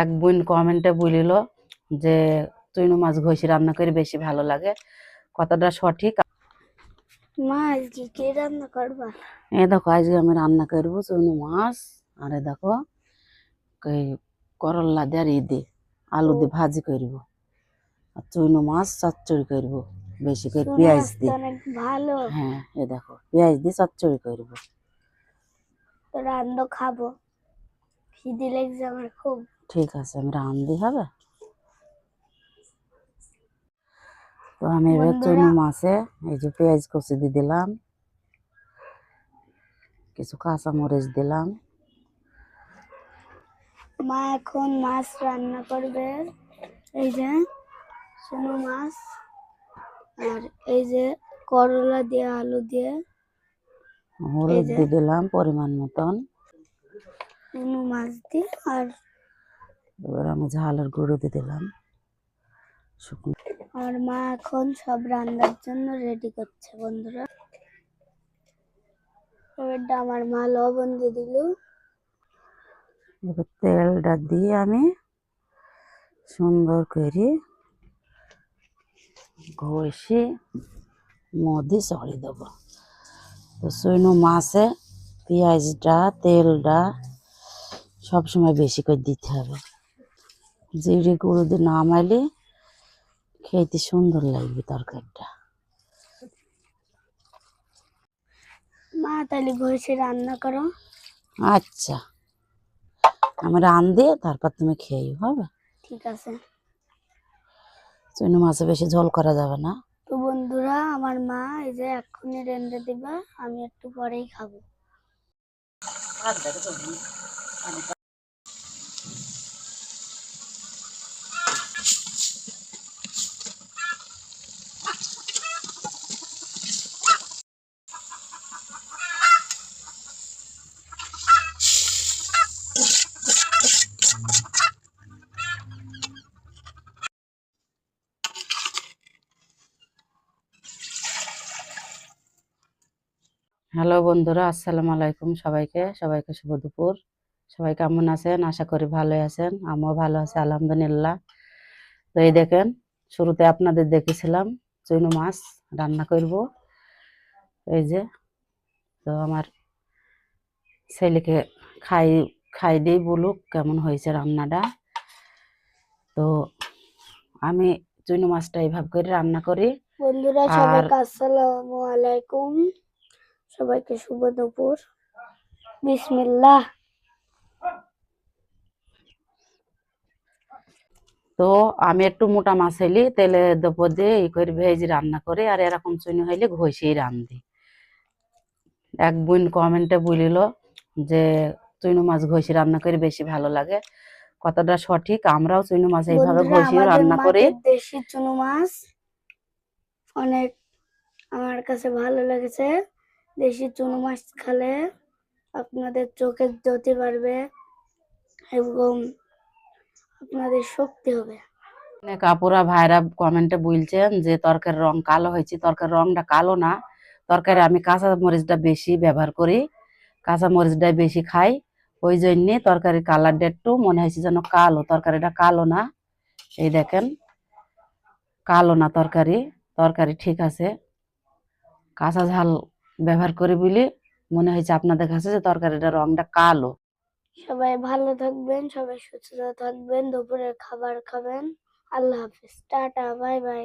এক বোন কমেন্টে বলিল যে চুইনো মাছ ঘষি রান্না করে বেশি ভালো লাগে। কথাটা সঠিক। মা আজকে কি রান্না করবা? এ দেখো আজকে আমি রান্না করব চুইনো মাছ আর এ দেখো করল্লা দিয়ে আর ই দিয়ে আলু দিয়ে ভাজি করব। আর চুইনো মাছ চচ্চড়ি করব বেশি করে পেঁয়াজ দিয়ে। ভালো। হ্যাঁ এ দেখো পেঁয়াজ দিয়ে চচ্চড়ি করব। রান্না খাব। খিদে লেগেছে আমার খুব। ঠিক আছে আমি রান্ধি হবে? তো আমি এবার চুনো মাছে এই যে পেঁয়াজ কষি দিয়ে দিলাম কিছু কাঁচা মরিচ দিলাম। মা এখন মাছ রান্না করবে এই যে শুনো মাছ আর এই যে করলা দিয়ে আলু দিয়ে হলুদ দিয়ে দিলাম পরিমাণ মতন। শুনো মাছ দিয়ে আর এবার আমি ঝালের গুঁড়ো দিয়ে দিলাম। শুকনো আর মা এখন সব রান্নার জন্য রেডি করছে বন্ধুরা। এবারটা আমার মা লবণ দিয়ে দিল। এবার তেলটা দিয়ে আমি সুন্দর করে ঘষে মধ্যে চড়িয়ে দেবো। তো সৈন্য মাছে পেঁয়াজটা তেলটা সবসময় বেশি করে দিতে হবে। জিরে গুঁড়ো দিয়ে নামাইলে খেতে সুন্দর লাগবে তরকারিটা। মা তাহলে ঘষে রান্না করো। আচ্ছা। আমি রান্ধে তারপর তুমি খেয়ে হবে? ঠিক আছে। চৈন্য মাছে বেশি ঝোল করা যাবে না। তো বন্ধুরা আমার মা এই যে এক্ষুনি রেন্ডে দিবা আমি একটু পরেই খাব। হ্যালো বন্ধুরা আসসালামু আলাইকুম সবাইকে। সবাইকে শুভ দুপুর। সবাই কেমন আছেন? আশা করি ভালোই আছেন। আমিও ভালো আছি আলহামদুলিল্লাহ। তো এই দেখেন শুরুতে আপনাদের দেখেছিলাম চুইনো মাছ রান্না করব। এই যে তো আমার ছেলেকে খাই খাই দিই বলুক কেমন হয়েছে রান্নাটা। তো আমি চুইনো মাছটা এইভাবে করে রান্না করি। বন্ধুরা সবাইকে আসসালামু আলাইকুম। সবাইকে শুভ দুপুর। বিসমিল্লাহ। তো আমি একটু মোটা মাছ হইলে তেলে দুপুর দিয়ে ই করে ভেজি রান্না করে আর এরকম চুনি হইলে ঘষেই রান্ধি। এক বোন কমেন্টে বলিল যে চুইনো মাছ ঘষি রান্না করে বেশি ভালো লাগে। কথাটা সঠিক আমরাও চুইনো মাছ এইভাবে বন্ধুরা ঘষি রান্না করি। দেশি চুনো মাছ অনেক আমার কাছে ভালো লেগেছে। দেশি চুনো মাছ খেলে আপনাদের চোখের জ্যোতি বাড়বে এবং আপনাদের শক্তি হবে। অনেক আপুরা, ভাইরা কমেন্টে বলছেন যে, তরকারির রং কালো হয়েছে। তরকারির রংটা কালো না। তরকারি আমি কাঁচা মরিচটা বেশি ব্যবহার করি। কাঁচা মরিচটাই বেশি খাই। ওই জন্যে তরকারির কালারটা একটু মনে হয়েছে যেন কালো। তরকারিটা কালো না। এই দেখেন, কালো না তরকারি। তরকারি ঠিক আছে। কাঁচা ঝাল ব্যবহার করি বলে মনে হয়েছে আপনাদের কাছে যে তরকারিটা রংটা কালো। সবাই ভালো থাকবেন, সবাই সুস্থ থাকবেন, দুপুরের খাবার খাবেন। আল্লাহ হাফিজ। Tata, bye bye.